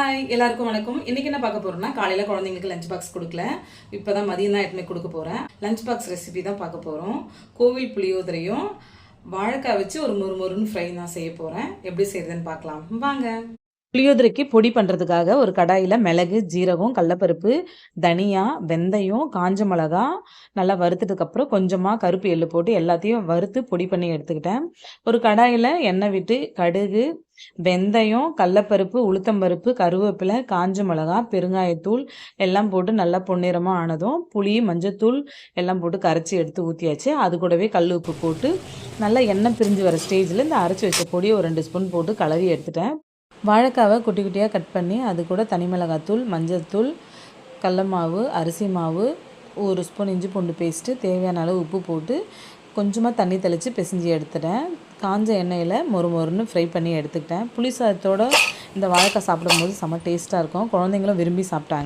Hi எல்லாருக்கும் வணக்கம். இன்னைக்கு என்ன பார்க்க போறோம்னா காலையில குழந்தைங்களுக்கு லஞ்ச் பாக்ஸ் கொடுக்கல. இப்பதான் மதியம் தான் எட்டுமே கொடுக்க போறேன். லஞ்ச் பாக்ஸ் ரெசிபி தான் பார்க்க போறோம். கோவில் புளியோதரையும் வாழைக்காய் வச்சு ஒரு மொறு மொறுன்னு ஃப்ரை தான் செய்ய போறேன். எப்படி செய்யுதுன்னு பார்க்கலாம். வாங்க. புளியோதரைக்கு பொடி பண்ணுறதுக்காக ஒரு கடாயில் மிளகு ஜீரகம் கடலப்பருப்பு தனியா வெந்தயம் காஞ்ச மிளகா நல்லா வறுத்ததுக்கப்புறம் கொஞ்சமாக கருப்பு எள்ளு போட்டு எல்லாத்தையும் வறுத்து பொடி பண்ணி எடுத்துக்கிட்டேன். ஒரு கடாயில் எண்ணெய் விட்டு கடுகு வெந்தயம் கடலப்பருப்பு உளுத்தம்பருப்பு கருவேப்பிலை காஞ்ச மிளகா பெருங்காயத்தூள் எல்லாம் போட்டு நல்லா பொன்னிறமாக ஆனதும் புளி மஞ்சத்தூள் எல்லாம் போட்டு கரைச்சி எடுத்து ஊற்றியாச்சு அது கூடவே கல் உப்பு போட்டு நல்லா எண்ணெய் பிரிஞ்சு வர ஸ்டேஜில் இந்த அரைச்சி வச்ச பொடியை ஒரு ரெண்டு ஸ்பூன் போட்டு கலரி எடுத்துட்டேன். வாழைக்காவை குட்டி குட்டியாக கட் பண்ணி அது கூட தனி மிளகாத்தூள் மஞ்சள்தூள் கடல மாவு அரிசி மாவு ஒரு ஸ்பூன் இஞ்சி பூண்டு பேஸ்ட்டு தேவையான அளவு உப்பு போட்டு கொஞ்சமாக தண்ணி தெளித்து பிசைஞ்சு எடுத்துட்டேன். காஞ்ச எண்ணெயில் மொறு மொறுன்னு ஃப்ரை பண்ணி எடுத்துக்கிட்டேன். புளி சாதத்தோட இந்த வாழைக்காய் சாப்பிடும்போது செம்ம டேஸ்ட்டாக இருக்கும். குழந்தைங்களும் விரும்பி சாப்பிட்டாங்க.